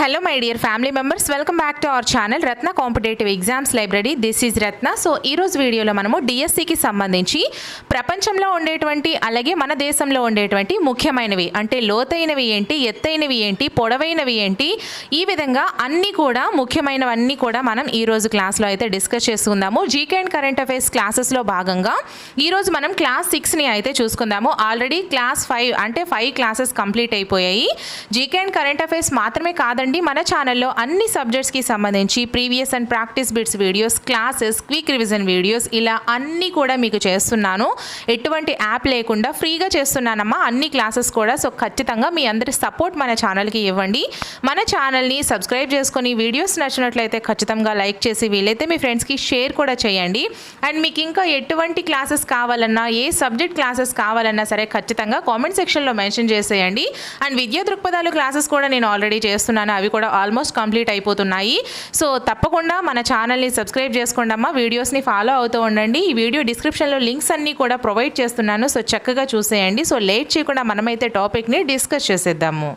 Hello my dear family members welcome back to our channel Ratna competitive exams library this is Ratna so ఈ రోజు వీడియోలో మనము డిఎస్సికి సంబంధించి ప్రపంచంలో ఉండేటువంటి అలాగే మన దేశంలో ఉండేటువంటి ముఖ్యమైనవి అంటే లోతైనవి ఏంటి ఎత్తైనవి ఏంటి పొడవైనవి ఏంటి ఈ విధంగా అన్నీ కూడా ముఖ్యమైనవన్నీ కూడా మనం ఈ రోజు క్లాస్లో అయితే డిస్కస్ చేసుకుందాము. జీకే అండ్ కరెంట్ అఫైర్స్ క్లాసెస్లో భాగంగా ఈరోజు మనం క్లాస్ సిక్స్ని అయితే చూసుకుందాము. ఆల్రెడీ క్లాస్ ఫైవ్ అంటే ఫైవ్ క్లాసెస్ కంప్లీట్ అయిపోయాయి. జీకే అండ్ కరెంట్ అఫైర్స్ మాత్రమే కాదండి మన ఛానల్లో అన్ని సబ్జెక్ట్స్కి సంబంధించి previous and practice bits videos classes quick revision videos ఇలా అన్నీ కూడా మీకు చేస్తున్నాను. ఎటువంటి యాప్ లేకుండా ఫ్రీగా చేస్తున్నానమ్మా అన్ని క్లాసెస్ కూడా. సో ఖచ్చితంగా మీ అందరి సపోర్ట్ మన ఛానల్కి ఇవ్వండి. మన ఛానల్ని సబ్స్క్రైబ్ చేసుకొని వీడియోస్ నచ్చినట్లయితే ఖచ్చితంగా లైక్ చేసి వీలైతే మీ ఫ్రెండ్స్కి షేర్ కూడా చేయండి. అండ్ మీకు ఇంకా ఎటువంటి క్లాసెస్ కావాలన్నా ఏ సబ్జెక్ట్ క్లాసెస్ కావాలన్నా సరే ఖచ్చితంగా కామెంట్ సెక్షన్లో మెన్షన్ చేసేయండి. అండ్ విద్యా దృక్పథాలు క్లాసెస్ కూడా నేను ఆల్రెడీ చేస్తున్నాను. అవి కూడా ఆల్మోస్ట్ కంప్లీట్ అయిపోతున్నాయి. సో తప్పకుండా మన ఛానల్ని సబ్స్క్రైబ్ చేసుకోండి అమ్మా. వీడియోస్ని ఫాలో అవుతూ ఉండండి. ఈ వీడియో డిస్క్రిప్షన్లో లింక్స్ అన్నీ కూడా ప్రొవైడ్ చేస్తున్నాను. సో చక్కగా చూసేయండి. సో లేట్ చేయకుండా మనమైతే టాపిక్ని డిస్కస్ చేసేద్దాము.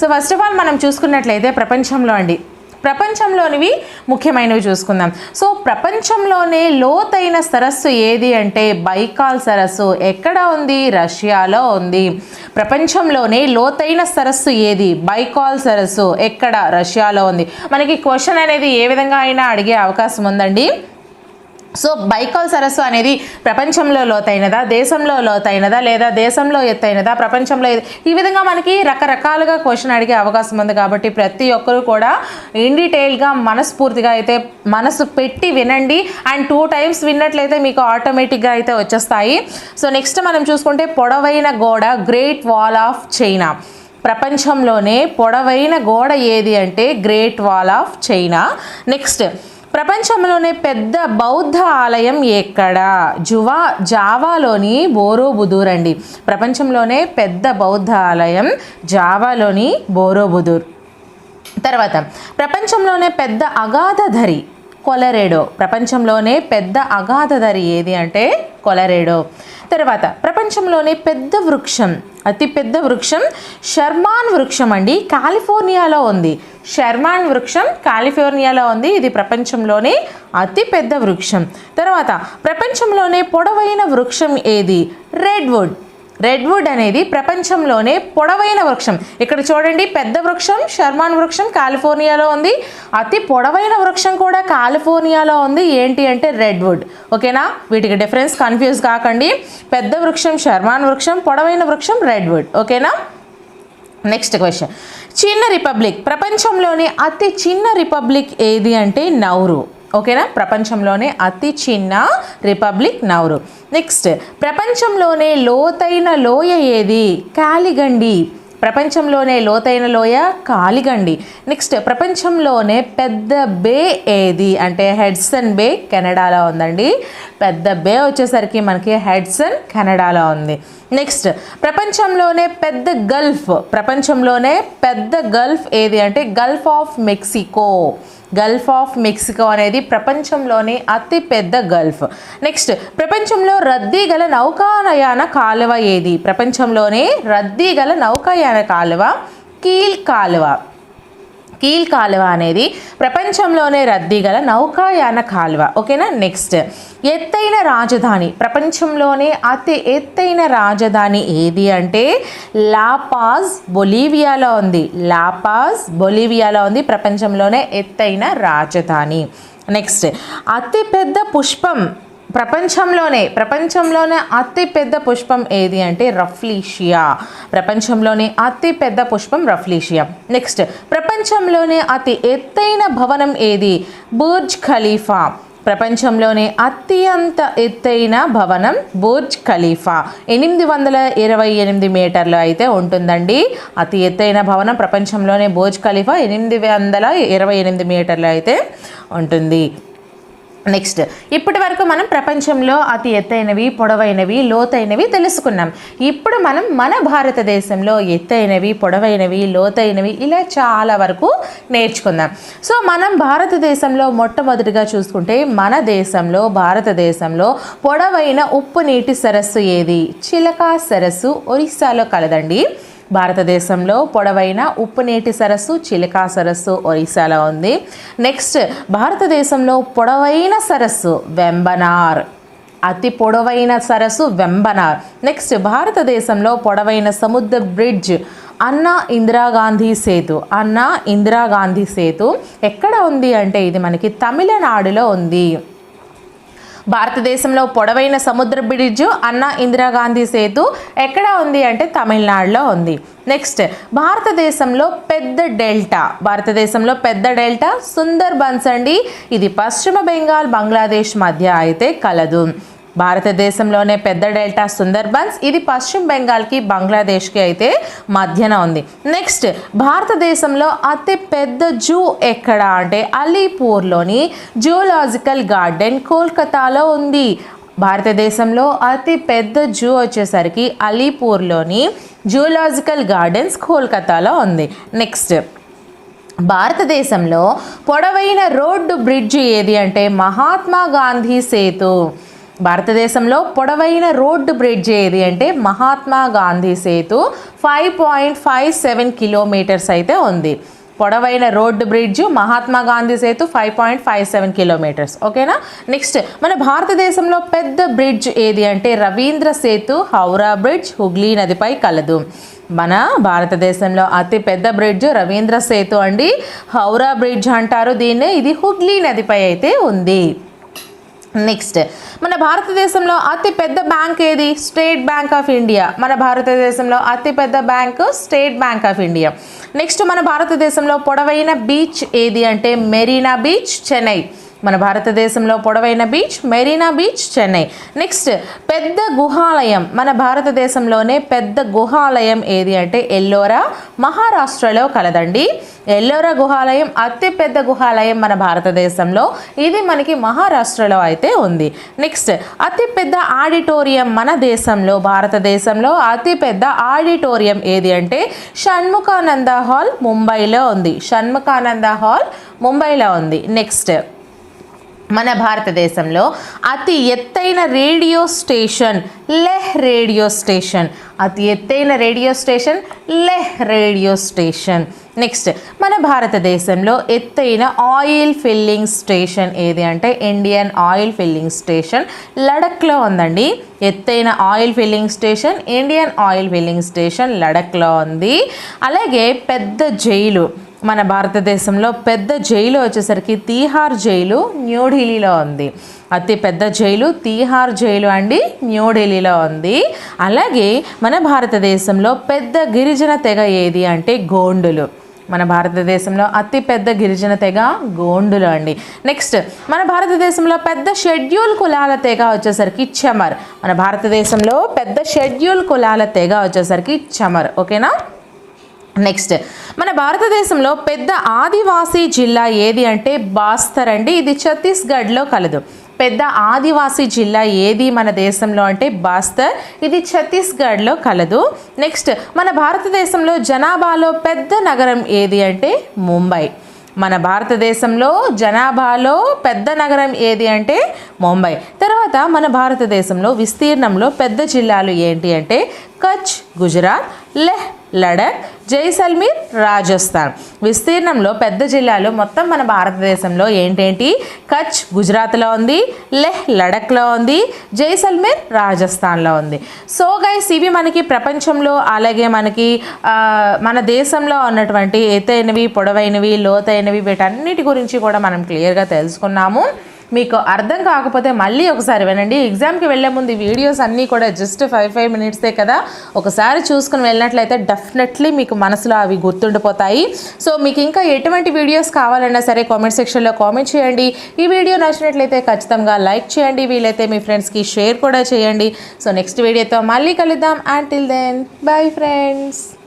సో ఫస్ట్ ఆఫ్ ఆల్ మనం చూసుకున్నట్లయితే ప్రపంచంలో అండి ప్రపంచంలోనివి ముఖ్యమైనవి చూసుకుందాం. సో ప్రపంచంలోనే లోతైన సరస్సు ఏది అంటే బైకాల్ సరస్సు. ఎక్కడ ఉంది? రష్యాలో ఉంది. ప్రపంచంలోనే లోతైన సరస్సు ఏది? బైకాల్ సరస్సు. ఎక్కడ? రష్యాలో ఉంది. మనకి క్వశ్చన్ అనేది ఏ విధంగా అయినా అడిగే అవకాశం ఉందండి. సో బైకాల్ సరస్సు అనేది ప్రపంచంలో లోతైనదా? దేశంలో లోతైనదా? లేదా దేశంలో ఎత్తైనదా? ప్రపంచంలో ఈ విధంగా మనకి రకరకాలుగా క్వశ్చన్ అడిగే అవకాశం ఉంది కాబట్టి ప్రతి ఒక్కరు కూడా ఇన్ డీటెయిల్గా మనస్ఫూర్తిగా అయితే మనసు పెట్టి వినండి. అండ్ టూ టైమ్స్ విన్నట్లయితే మీకు ఆటోమేటిక్గా అయితే వచ్చేస్తాయి. సో నెక్స్ట్ మనం చూసుకుంటే పొడవైన గోడ గ్రేట్ వాల్ ఆఫ్ చైనా ప్రపంచంలోనే పొడవైన గోడ ఏది అంటే great wall of China next ప్రపంచంలోనే పెద్ద బౌద్ధ ఆలయం ఎక్కడ? జువా జావాలోని బోరోబుదూర్ అండి ప్రపంచంలోనే పెద్ద బౌద్ధ ఆలయం జావాలోని బోరోబుదూర్. తర్వాత ప్రపంచంలోనే పెద్ద అగాధధరి కొలరేడో. ప్రపంచంలోనే పెద్ద అగాధధరి ఏది అంటే కొలరేడో. తర్వాత ప్రపంచంలోనే పెద్ద వృక్షం అతి పెద్ద వృక్షం షర్మాన్ వృక్షం అండి. కాలిఫోర్నియాలో ఉంది. షర్మాన్ వృక్షం కాలిఫోర్నియాలో ఉంది. ఇది ప్రపంచంలోనే అతి పెద్ద వృక్షం. తర్వాత ప్రపంచంలోనే పొడవైన వృక్షం ఏది? రెడ్వుడ్ రెడ్వుడ్ అనేది ప్రపంచంలోనే పొడవైన వృక్షం. ఇక్కడ చూడండి పెద్ద వృక్షం షర్మాన్ వృక్షం కాలిఫోర్నియాలో ఉంది. అతి పొడవైన వృక్షం కూడా కాలిఫోర్నియాలో ఉంది. ఏంటి అంటే రెడ్వుడ్ ఓకేనా? వీటికి డిఫరెన్స్ కన్ఫ్యూజ్ కాకండి. పెద్ద వృక్షం షర్మాన్ వృక్షం పొడవైన వృక్షం రెడ్వుడ్ ఓకేనా? నెక్స్ట్ క్వశ్చన్ చిన్న రిపబ్లిక్. ప్రపంచంలోనే అతి చిన్న రిపబ్లిక్ ఏది అంటే నౌరు. ఓకేనా? ప్రపంచంలోనే అతి చిన్న రిపబ్లిక్ నౌరు. నెక్స్ట్ ప్రపంచంలోనే లోతైన లోయ ఏది? కాలిగండి. ప్రపంచంలోనే లోతైన లోయ కాలిగండి. నెక్స్ట్ ప్రపంచంలోనే పెద్ద బే ఏది? అంటే హెడ్సన్ బే కెనడాలో ఉందండి. పెద్ద బే వచ్చేసరికి మనకి హెడ్సన్ కెనడాలో ఉంది. నెక్స్ట్ ప్రపంచంలోనే పెద్ద గల్ఫ్. ప్రపంచంలోనే పెద్ద గల్ఫ్ ఏది? అంటే gulf of Mexico. Gulf of Mexico అనేది ప్రపంచంలోనే అతిపెద్ద గల్ఫ్. నెక్స్ట్ ప్రపంచంలో రద్దీ గల నౌకాయాన కాలువ ఏది? ప్రపంచంలోనే రద్దీ గల నౌకాయాన కాలువ కీల్ కాలువ. కీల్ కాలువ అనేది ప్రపంచంలోనే రద్దీ గల నౌకాయాన కాలువ. ఓకేనా? నెక్స్ట్ ఎత్తైన రాజధాని. ప్రపంచంలోనే అతి ఎత్తైన రాజధాని ఏది అంటే లాపాజ్ బొలీవియాలో ఉంది. లాపాజ్ బొలీవియాలో ఉంది. ప్రపంచంలోనే ఎత్తైన రాజధాని. నెక్స్ట్ అతిపెద్ద పుష్పం ప్రపంచంలోనే ప్రపంచంలోనే అతి పెద్ద పుష్పం ఏది అంటే రఫ్లీషియా. ప్రపంచంలోనే అతి పెద్ద పుష్పం రఫ్లీషియా. నెక్స్ట్ ప్రపంచంలోనే అతి ఎత్తైన భవనం ఏది? Burj Khalifa. ప్రపంచంలోనే అత్యంత ఎత్తైన భవనం బుర్జ్ ఖలీఫా. ఎనిమిది వందల ఇరవై ఎనిమిది మీటర్లు అయితే ఉంటుందండి. అతి ఎత్తైన భవనం ప్రపంచంలోనే బుర్జ్ ఖలీఫా ఎనిమిది వందల ఇరవై ఎనిమిది మీటర్లు అయితే ఉంటుంది. నెక్స్ట్ ఇప్పటి వరకు మనం ప్రపంచంలో అతి ఎత్తైనవి పొడవైనవి లోతైనవి తెలుసుకున్నాం. ఇప్పుడు మనం మన భారతదేశంలో ఎత్తైనవి పొడవైనవి లోతైనవి ఇలా చాలా వరకు నేర్చుకుందాం. సో మనం భారతదేశంలో మొట్టమొదటిగా చూసుకుంటే మన దేశంలో భారతదేశంలో పొడవైన ఉప్పు నీటి సరస్సు ఏది? చిలకా సరస్సు ఒరిస్సాలో కలదండి. భారతదేశంలో పొడవైన ఉప్పు నీటి సరస్సు చిలికా సరస్సు ఒరిస్సాలో ఉంది. నెక్స్ట్ భారతదేశంలో పొడవైన సరస్సు వెంబనార్. అతి పొడవైన సరస్సు వెంబనార్. నెక్స్ట్ భారతదేశంలో పొడవైన సముద్ర బ్రిడ్జ్ అన్నా ఇందిరాగాంధీ సేతు. అన్నా ఇందిరాగాంధీ సేతు ఎక్కడ ఉంది అంటే ఇది మనకి తమిళనాడులో ఉంది. భారతదేశంలో పొడవైన సముద్ర బ్రిడ్జ్ అన్న ఇందిరాగాంధీ సేతు ఎక్కడ ఉంది అంటే తమిళనాడులో ఉంది. నెక్స్ట్ భారతదేశంలో పెద్ద డెల్టా. భారతదేశంలో పెద్ద డెల్టా సుందర్ బన్స్ అండి. ఇది పశ్చిమ బెంగాల్ బంగ్లాదేశ్ మధ్య అయితే కలదు. భారతదేశంలోనే పెద్ద డెల్టా సుందర్బన్స్ ఇది పశ్చిమ బెంగాల్కి బంగ్లాదేశ్కి అయితే మధ్యన ఉంది. నెక్స్ట్ భారతదేశంలో అతి పెద్ద జూ ఎక్కడ అంటే అలీపూర్లోని జూలాజికల్ గార్డెన్ కోల్కతాలో ఉంది. భారతదేశంలో అతి పెద్ద జూ వచ్చేసరికి అలీపూర్లోని జూలాజికల్ గార్డెన్స్ కోల్కతాలో ఉంది. నెక్స్ట్ భారతదేశంలో పొడవైన రోడ్డు బ్రిడ్జ్ ఏది అంటే మహాత్మా గాంధీ సేతు. భారతదేశంలో పొడవైన రోడ్డు బ్రిడ్జ్ ఏది అంటే Mahatma Gandhi Setu five point five seven kilometres అయితే ఉంది. పొడవైన road bridge Mahatma Gandhi Setu five point five seven kilometres. ఓకేనా? నెక్స్ట్ మన భారతదేశంలో పెద్ద బ్రిడ్జ్ ఏది అంటే రవీంద్ర సేతు హౌరా బ్రిడ్జ్ హుగ్లీ నదిపై కలదు. మన భారతదేశంలో అతి పెద్ద బ్రిడ్జ్ రవీంద్ర సేతు అండి. హౌరా బ్రిడ్జ్ అంటారు దీన్ని. ఇది హుగ్లీ నదిపై అయితే ఉంది. నెక్స్ట్ మన భారతదేశంలో అతిపెద్ద బ్యాంక్ ఏది? స్టేట్ బ్యాంక్ ఆఫ్ ఇండియా మన భారతదేశంలో అతిపెద్ద bank State Bank of India next మన భారతదేశంలో పొడవైన బీచ్ ఏది అంటే? మెరీనా బీచ్ చెన్నై మన భారతదేశంలో పొడవైన beach Marina beach Chennai. Next పెద్ద గుహాలయం. మన భారతదేశంలోనే పెద్ద గుహాలయం ఏది అంటే ఎల్లోరా మహారాష్ట్రలో కలదండి. ఎల్లోరా గుహాలయం అతిపెద్ద గుహాలయం మన భారతదేశంలో. ఇది మనకి మహారాష్ట్రలో అయితే ఉంది. నెక్స్ట్ అతిపెద్ద ఆడిటోరియం మన దేశంలో భారతదేశంలో అతిపెద్ద ఆడిటోరియం ఏది అంటే షణ్ముఖానంద హాల్ ముంబైలో ఉంది. షణ్ముఖానంద హాల్ ముంబైలో ఉంది. నెక్స్ట్ మన భారతదేశంలో అతి ఎత్తైన radio station Leh radio station. అతి ఎత్తైన radio station Leh radio station. Next మన భారతదేశంలో ఎత్తైన ఆయిల్ ఫిల్లింగ్ స్టేషన్ ఏది అంటే ఇండియన్ ఆయిల్ ఫిల్లింగ్ స్టేషన్ లడఖ్లో ఉందండి. ఎత్తైన oil filling station Indian Oil filling station లడఖ్లో ఉంది. అలాగే పెద్ద జైలు మన భారతదేశంలో పెద్ద జైలు వచ్చేసరికి తీహార్ జైలు న్యూఢిల్లీలో ఉంది. అతి పెద్ద జైలు తీహార్ జైలు అండి న్యూఢిల్లీలో ఉంది. అలాగే మన భారతదేశంలో పెద్ద గిరిజన తెగ ఏది అంటే గోండులు. మన భారతదేశంలో అతి పెద్ద గిరిజన తెగ గోండులు అండి. నెక్స్ట్ మన భారతదేశంలో పెద్ద షెడ్యూల్ కులాల తెగ వచ్చేసరికి చమర్. మన భారతదేశంలో పెద్ద షెడ్యూల్ కులాల తెగ వచ్చేసరికి చమర్. ఓకేనా? నెక్స్ట్ మన భారతదేశంలో పెద్ద ఆదివాసీ జిల్లా ఏది అంటే బాస్తర్ అండి. ఇది ఛత్తీస్గఢ్లో కలదు. పెద్ద ఆదివాసీ జిల్లా ఏది మన దేశంలో అంటే బాస్తర్. ఇది ఛత్తీస్గఢ్లో కలదు. నెక్స్ట్ మన భారతదేశంలో జనాభాలో పెద్ద నగరం ఏది అంటే ముంబై. మన భారతదేశంలో జనాభాలో పెద్ద నగరం ఏది అంటే ముంబై. తర్వాత మన భారతదేశంలో విస్తీర్ణంలో పెద్ద జిల్లాలు ఏంటి అంటే కచ్ గుజరాత్ లెహ్ లడక్ జైసల్మీర్ రాజస్థాన్. విస్తీర్ణంలో పెద్ద జిల్లాలు మొత్తం మన భారతదేశంలో ఏంటేంటి? కచ్ గుజరాత్లో ఉంది లెహ్ లడఖ్లో ఉంది జైసల్మీర్ రాజస్థాన్లో ఉంది. సో గైస్ ఇవి మనకి ప్రపంచంలో అలాగే మనకి మన దేశంలో ఉన్నటువంటి ఎత్తైనవి పొడవైనవి లోతైనవి వీటన్నిటి గురించి కూడా మనం క్లియర్గా తెలుసుకున్నాము. మీకు అర్థం కాకపోతే మళ్ళీ ఒకసారి వినండి. ఎగ్జామ్కి వెళ్ళే ముందు ఈ వీడియోస్ అన్నీ కూడా జస్ట్ ఫైవ్ ఫైవ్ మినిట్సే కదా? ఒకసారి చూసుకుని వెళ్ళినట్లయితే డెఫినెట్లీ మీకు మనసులో అవి గుర్తుండిపోతాయి. సో మీకు ఇంకా ఎటువంటి వీడియోస్ కావాలన్నా సరే కామెంట్ సెక్షన్లో కామెంట్ చేయండి. ఈ వీడియో నచ్చినట్లయితే ఖచ్చితంగా లైక్ చేయండి. వీలైతే మీ ఫ్రెండ్స్కి షేర్ కూడా చేయండి. సో నెక్స్ట్ వీడియోతో మళ్ళీ కలుద్దాం. Until then bye friends